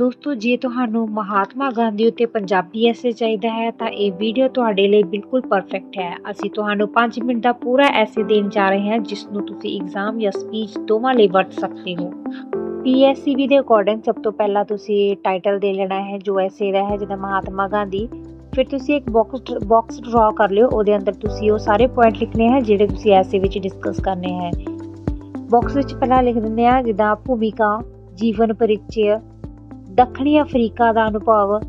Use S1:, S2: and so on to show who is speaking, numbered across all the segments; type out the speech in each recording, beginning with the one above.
S1: ਦੋਸਤੋ, ਜੇ ਤੁਹਾਨੂੰ ਮਹਾਤਮਾ ਗਾਂਧੀ ਉੱਤੇ ਪੰਜਾਬੀ ਐਸੇ ਚਾਹੀਦਾ ਹੈ, ਤਾਂ ਇਹ ਵੀਡੀਓ ਤੁਹਾਡੇ ਲਈ ਬਿਲਕੁਲ ਪਰਫੈਕਟ ਹੈ। ਅਸੀਂ ਤੁਹਾਨੂੰ 5 ਮਿੰਟ ਦਾ ਪੂਰਾ ਐਸੇ ਦੇਣ ਜਾ ਰਹੇ ਹਾਂ ਜਿਸ ਨੂੰ ਤੁਸੀਂ ਐਗਜ਼ਾਮ ਜਾਂ ਸਪੀਚ ਦੋਵਾਂ ਲਈ ਵਰਤ ਸਕਦੇ ਹੋ। ਪੀਐਸਸੀਬੀ ਦੇ ਅਕੋਰਡਿੰਗ ਸਭ ਤੋਂ ਪਹਿਲਾਂ ਤੁਸੀਂ ਟਾਈਟਲ ਦੇ ਲੈਣਾ ਹੈ, ਜੋ ਐਸੇ ਦਾ ਹੈ ਜਿੱਦਾਂ ਮਹਾਤਮਾ ਗਾਂਧੀ। ਫਿਰ ਤੁਸੀਂ ਇੱਕ ਬਾਕਸ ਬਾਕਸ ਡਰਾ ਕਰ ਲਿਓ, ਉਹਦੇ ਅੰਦਰ ਤੁਸੀਂ ਉਹ ਸਾਰੇ ਪੁਆਇੰਟ ਲਿਖਣੇ ਹੈ, ਜਿਹੜੇ ਤੁਸੀਂ ਐਸੇ ਵਿੱਚ ਡਿਸਕਸ ਕਰਨੇ ਹੈ। ਬਾਕਸ ਵਿੱਚ ਪਹਿਲਾਂ ਲਿਖ ਦਿੰਦੇ ਆ ਜਿੱਦਾਂ ਭੂਮਿਕਾ, ਜੀਵਨ ਪਰਿਚੈ ਦੱਖਣੀ ਅਫਰੀਕਾ ਦਾ ਅਨੁਭਵ,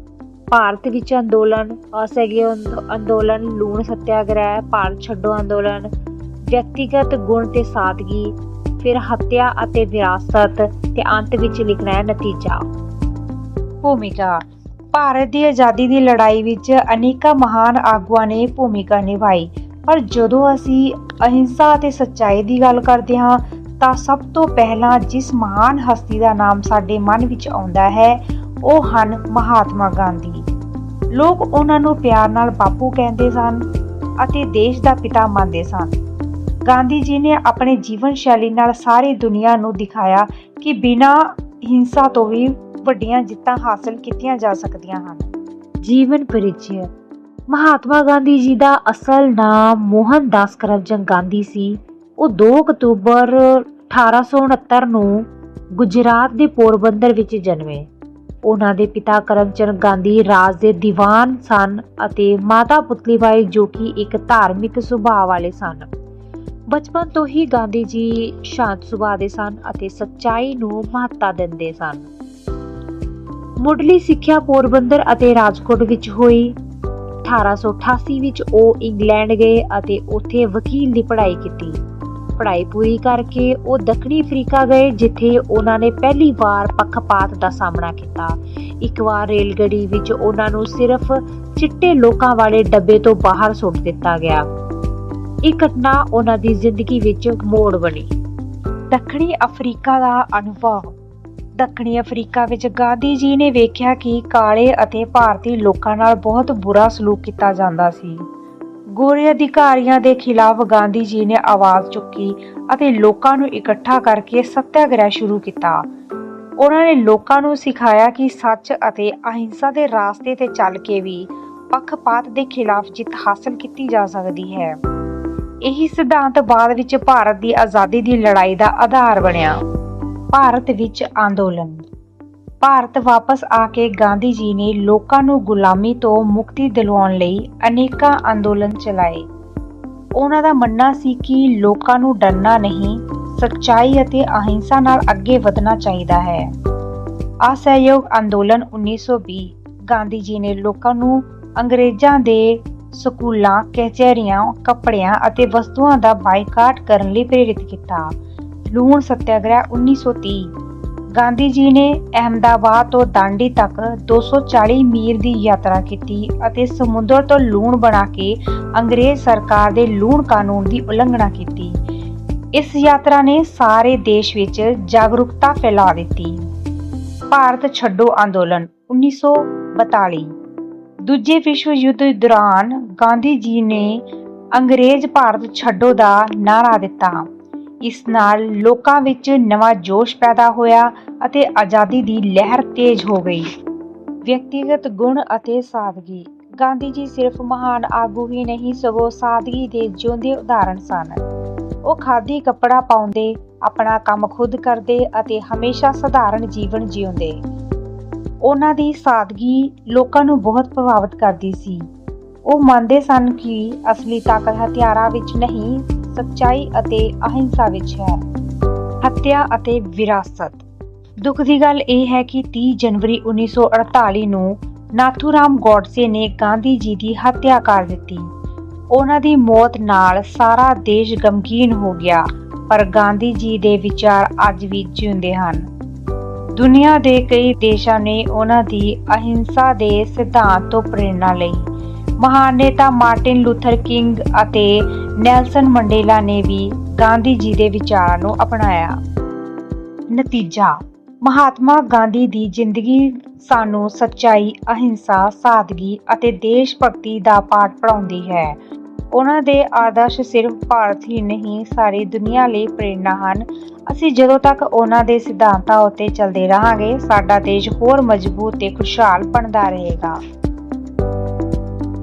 S1: ਭਾਰਤ ਵਿੱਚ ਅੰਦੋਲਨ, ਅਸਹਿਯੋਗ ਅੰਦੋਲਨ, ਲੂਣ ਸੱਤਿਆਗ੍ਰਹਿ, ਭਾਰਤ ਛੱਡੋ ਅੰਦੋਲਨ, ਵਿਅਕਤੀਗਤ ਗੁਣ ਤੇ ਸਾਦਗੀ, ਫਿਰ ਹੱਤਿਆ ਅਤੇ ਵਿਰਾਸਤ ਤੇ ਅੰਤ ਵਿੱਚ ਲਿਖਣਾ ਹੈ ਨਤੀਜਾ। ਭੂਮਿਕਾ। ਭਾਰਤ ਦੀ ਆਜ਼ਾਦੀ ਦੀ ਲੜਾਈ ਵਿੱਚ ਅਨੇਕਾਂ ਮਹਾਨ ਆਗੂਆਂ ਨੇ ਭੂਮਿਕਾ ਨਿਭਾਈ। ਪਰ ਜਦੋਂ ਅਸੀਂ ਅਹਿੰਸਾ ਅਤੇ ਸੱਚਾਈ ਦੀ ਗੱਲ ਕਰਦੇ ਹਾਂ ਤਾਂ ਸਭ ਤੋਂ ਪਹਿਲਾਂ ਜਿਸ ਮਹਾਨ ਹਸਤੀ ਦਾ ਨਾਮ ਸਾਡੇ ਮਨ ਵਿੱਚ ਆਉਂਦਾ ਹੈ, ਉਹ ਹਨ ਮਹਾਤਮਾ ਗਾਂਧੀ। ਲੋਕ ਉਹਨਾਂ ਨੂੰ ਪਿਆਰ ਨਾਲ ਬਾਪੂ ਕਹਿੰਦੇ ਸਨ ਅਤੇ ਦੇਸ਼ ਦਾ ਪਿਤਾ ਮੰਨਦੇ ਸਨ। ਗਾਂਧੀ ਜੀ ਨੇ ਆਪਣੇ ਜੀਵਨ ਸ਼ੈਲੀ ਨਾਲ ਸਾਰੀ ਦੁਨੀਆ ਨੂੰ ਦਿਖਾਇਆ ਕਿ ਬਿਨਾਂ ਹਿੰਸਾ ਤੋਂ ਵੀ ਵੱਡੀਆਂ ਜਿੱਤਾਂ ਹਾਸਲ ਕੀਤੀਆਂ ਜਾ ਸਕਦੀਆਂ ਹਨ। ਜੀਵਨ ਪਰਿਚੈ ਮਹਾਤਮਾ ਗਾਂਧੀ ਜੀ ਦਾ ਅਸਲ ਨਾਮ ਮੋਹਨਦਾਸ ਕਰਮਚੰਦ ਗਾਂਧੀ ਸੀ। ਉਹ 2 ਅਕਤੂਬਰ 1869 ਨੂੰ ਗੁਜਰਾਤ ਦੇ ਪੋਰਬੰਦਰ ਵਿੱਚ ਜਨਮੇ। ਉਹਨਾਂ ਦੇ ਪਿਤਾ ਕਰਮਚੰਦ ਗਾਂਧੀ ਰਾਜ ਦੇ ਦੀਵਾਨ ਸਨ ਅਤੇ ਮਾਤਾ ਪੁਤਲੀਬਾਈ ਜੋ ਕਿ ਇੱਕ ਧਾਰਮਿਕ ਸੁਭਾਅ ਵਾਲੇ ਸਨ। ਬਚਪਨ ਤੋਂ ਹੀ ਗਾਂਧੀ ਜੀ ਸ਼ਾਂਤ ਸੁਭਾਅ ਦੇ ਸਨ ਅਤੇ ਸੱਚਾਈ ਨੂੰ ਮਹੱਤਤਾ ਦਿੰਦੇ ਸਨ। ਮੁੱਢਲੀ ਸਿੱਖਿਆ ਪੋਰਬੰਦਰ ਅਤੇ ਰਾਜਕੋਟ ਵਿੱਚ ਹੋਈ। 1888 ਵਿੱਚ ਉਹ ਇੰਗਲੈਂਡ ਗਏ ਅਤੇ ਉੱਥੇ ਵਕੀਲ ਦੀ ਪੜ੍ਹਾਈ ਕੀਤੀ। ਪੜ੍ਹਾਈ ਪੂਰੀ ਕਰਕੇ ਉਹ ਦੱਖਣੀ ਅਫਰੀਕਾ ਗਏ, ਜਿੱਥੇ ਉਹਨਾਂ ਨੇ ਪਹਿਲੀ ਵਾਰ ਪੱਖਪਾਤ ਦਾ ਸਾਹਮਣਾ ਕੀਤਾ। ਇੱਕ ਵਾਰ ਰੇਲ ਗੱਡੀ ਵਿੱਚ ਉਹਨਾਂ ਨੂੰ ਸਿਰਫ ਚਿੱਟੇ ਲੋਕਾਂ ਵਾਲੇ ਡੱਬੇ ਤੋਂ ਬਾਹਰ ਸੁੱਟ ਦਿੱਤਾ ਗਿਆ। ਇਹ ਘਟਨਾ ਉਹਨਾਂ ਦੀ ਜ਼ਿੰਦਗੀ ਵਿੱਚ ਮੋੜ ਬਣੀ। ਦੱਖਣੀ ਅਫਰੀਕਾ ਦਾ ਅਨੁਭਵ। ਦੱਖਣੀ ਅਫਰੀਕਾ ਵਿੱਚ ਗਾਂਧੀ ਜੀ ਨੇ ਵੇਖਿਆ ਕਿ ਕਾਲੇ ਅਤੇ ਭਾਰਤੀ ਲੋਕਾਂ ਨਾਲ ਬਹੁਤ ਬੁਰਾ ਸਲੂਕ ਕੀਤਾ ਜਾਂਦਾ ਸੀ। ਗੋਰੇ ਅਧਿਕਾਰੀਆਂ ਦੇ ਖਿਲਾਫ ਗਾਂਧੀ ਜੀ ਨੇ ਆਵਾਜ਼ ਚੁੱਕੀ ਅਤੇ ਲੋਕਾਂ ਨੂੰ ਇਕੱਠਾ ਕਰਕੇ ਸੱਤਿਆਗ੍ਰਹਿ ਸ਼ੁਰੂ ਕੀਤਾ। ਉਹਨਾਂ ਨੇ ਲੋਕਾਂ ਨੂੰ ਸਿਖਾਇਆ ਕਿ ਸੱਚ ਅਤੇ ਅਹਿੰਸਾ ਦੇ ਰਾਸਤੇ ਤੇ ਚੱਲ ਕੇ ਵੀ ਪੱਖਪਾਤ ਦੇ ਖਿਲਾਫ ਜਿੱਤ ਹਾਸਲ ਕੀਤੀ ਜਾ ਸਕਦੀ ਹੈ। ਇਹੀ ਸਿਧਾਂਤ ਬਾਅਦ ਵਿੱਚ ਭਾਰਤ ਦੀ ਆਜ਼ਾਦੀ ਦੀ ਲੜਾਈ ਦਾ ਆਧਾਰ ਬਣਿਆ। ਭਾਰਤ ਵਿੱਚ ਅੰਦੋਲਨ ਭਾਰਤ ਵਾਪਸ ਆ ਕੇ ਗਾਂਧੀ ਜੀ ਨੇ ਲੋਕਾਂ ਨੂੰ ਗੁਲਾਮੀ ਤੋਂ ਮੁਕਤੀ ਦਿਲਵਾਉਣ ਲਈ ਅਨੇਕਾਂ ਅੰਦੋਲਨ ਚਲਾਏ। ਉਹਨਾਂ ਦਾ ਮੰਨਣਾ ਸੀ ਕਿ ਲੋਕਾਂ ਨੂੰ ਡਰਨਾ ਨਹੀਂ, ਸੱਚਾਈ ਅਤੇ ਅਹਿੰਸਾ ਨਾਲ ਅੱਗੇ ਵਧਣਾ ਚਾਹੀਦਾ ਹੈ। ਅਸਹਿਯੋਗ ਅੰਦੋਲਨ 1920 ਗਾਂਧੀ ਜੀ ਨੇ ਲੋਕਾਂ ਨੂੰ ਅੰਗਰੇਜ਼ਾਂ ਦੇ ਸਕੂਲਾਂ, ਕਚਹਿਰੀਆਂ, ਕੱਪੜਿਆਂ ਅਤੇ ਵਸਤੂਆਂ ਦਾ ਬਾਈਕਾਟ ਕਰਨ ਲਈ ਪ੍ਰੇਰਿਤ ਕੀਤਾ। ਲੂਣ ਸੱਤਿਆਗ੍ਰਹਿ 1930 ਗਾਂਧੀ ਜੀ ਨੇ ਅਹਮਦਾਬਾਦ ਤੋਂ ਦਾਂਡੀ ਤੱਕ 240 ਮੀਲ ਦੀ ਯਾਤਰਾ ਕੀਤੀ ਅਤੇ ਸਮੁੰਦਰ ਤੋਂ ਲੂਣ ਬਣਾ ਕੇ ਅੰਗਰੇਜ਼ ਸਰਕਾਰ ਦੇ ਲੂਣ ਕਾਨੂੰਨ ਦੀ ਉਲੰਘਣਾ ਕੀਤੀ। ਇਸ ਯਾਤਰਾ ਨੇ ਸਾਰੇ ਦੇਸ਼ ਵਿੱਚ ਜਾਗਰੂਕਤਾ ਫੈਲਾ ਦਿੱਤੀ। ਭਾਰਤ ਛੱਡੋ ਅੰਦੋਲਨ 1942 ਦੂਜੇ ਵਿਸ਼ਵ ਯੁੱਧ ਦੌਰਾਨ ਗਾਂਧੀ ਜੀ ਨੇ ਅੰਗਰੇਜ਼ ਭਾਰਤ ਛੱਡੋ ਦਾ ਨਾਰਾ ਦਿੱਤਾ। ਇਸ ਨਾਲ ਲੋਕਾਂ ਵਿੱਚ ਨਵਾਂ ਜੋਸ਼ ਪੈਦਾ ਹੋਇਆ ਅਤੇ ਆਜ਼ਾਦੀ ਦੀ ਲਹਿਰ ਤੇਜ਼ ਹੋ ਗਈ। ਵਿਅਕਤੀਗਤ ਗੁਣ ਅਤੇ ਸਾਦਗੀ। ਗਾਂਧੀ ਜੀ ਸਿਰਫ ਮਹਾਨ ਆਗੂ ਹੀ ਨਹੀਂ, ਸਗੋਂ ਸਾਦਗੀ ਦੇ ਜਿਉਂਦੇ ਉਦਾਹਰਣ ਸਨ। ਉਹ ਖਾਦੀ ਕੱਪੜਾ ਪਾਉਂਦੇ, ਆਪਣਾ ਕੰਮ ਖੁਦ ਕਰਦੇ ਅਤੇ ਹਮੇਸ਼ਾ ਸਧਾਰਨ ਜੀਵਨ ਜਿਉਂਦੇ। ਉਹਨਾਂ ਦੀ ਸਾਦਗੀ ਲੋਕਾਂ ਨੂੰ ਬਹੁਤ ਪ੍ਰਭਾਵਿਤ ਕਰਦੀ ਸੀ। ਉਹ ਮੰਨਦੇ ਸਨ ਕਿ ਅਸਲੀ ਤਾਕਤ ਹਥਿਆਰਾਂ ਵਿੱਚ ਨਹੀਂ ਸੱਚਾਈ ਅਤੇ ਅਹਿੰਸਾ ਵਿੱਚ ਹੈ। ਹੱਤਿਆ ਅਤੇ ਵਿਰਾਸਤ। ਦੁੱਖ ਦੀ ਗੱਲ ਇਹ ਹੈ ਕਿ 30 ਜਨਵਰੀ 1948 ਨੂੰ ਨਾਥੂਰਾਮ ਗੋਡਸੇ ਨੇ ਗਾਂਧੀ ਜੀ ਦੀ ਹੱਤਿਆ ਕਰ ਦਿੱਤੀ। ਉਹਨਾਂ ਦੀ ਮੌਤ ਨਾਲ ਸਾਰਾ ਦੇਸ਼ ਗਮਗੀਨ ਹੋ ਗਿਆ, ਪਰ ਗਾਂਧੀ ਜੀ ਦੇ ਵਿਚਾਰ ਅੱਜ ਵੀ ਜਿਉਂਦੇ ਹਨ। ਦੁਨੀਆ ਦੇ ਕਈ ਦੇਸ਼ਾਂ ਨੇ ਉਹਨਾਂ ਦੀ ਅਹਿੰਸਾ ਦੇ ਸਿਧਾਂਤ ਤੋਂ ਪ੍ਰੇਰਣਾ ਲਈ। ਮਹਾਨ ਨੇਤਾ ਮਾਰਟਿਨ ਲੂਥਰ ਕਿੰਗ ਅਤੇ ਨੈਲਸਨ ਮੰਡੇਲਾ ਨੇ ਵੀ ਗਾਂਧੀ ਜੀ ਦੇ ਵਿਚਾਰਾਂ ਨੂੰ ਅਪਣਾਇਆ। ਨਤੀਜਾ, ਮਹਾਤਮਾ ਗਾਂਧੀ ਦੀ ਜ਼ਿੰਦਗੀ ਸਾਨੂੰ ਸੱਚਾਈ, ਅਹਿੰਸਾ, ਸਾਦਗੀ ਅਤੇ ਦੇਸ਼ ਭਗਤੀ ਦਾ ਪਾਠ ਪੜਾਉਂਦੀ ਹੈ। ਉਹਨਾਂ ਦੇ ਆਦਰਸ਼ ਸਿਰਫ ਭਾਰਤ ਹੀ ਨਹੀਂ, ਸਾਰੀ ਦੁਨੀਆ ਲਈ ਪ੍ਰੇਰਣਾ ਹਨ। ਅਸੀਂ ਜਦੋਂ ਤੱਕ ਉਹਨਾਂ ਦੇ ਸਿਧਾਂਤਾਂ ਉੱਤੇ ਚੱਲਦੇ ਰਹਾਂਗੇ, ਸਾਡਾ ਦੇਸ਼ ਹੋਰ ਮਜ਼ਬੂਤ ਤੇ ਖੁਸ਼ਹਾਲ ਬਣਦਾ ਰਹੇਗਾ।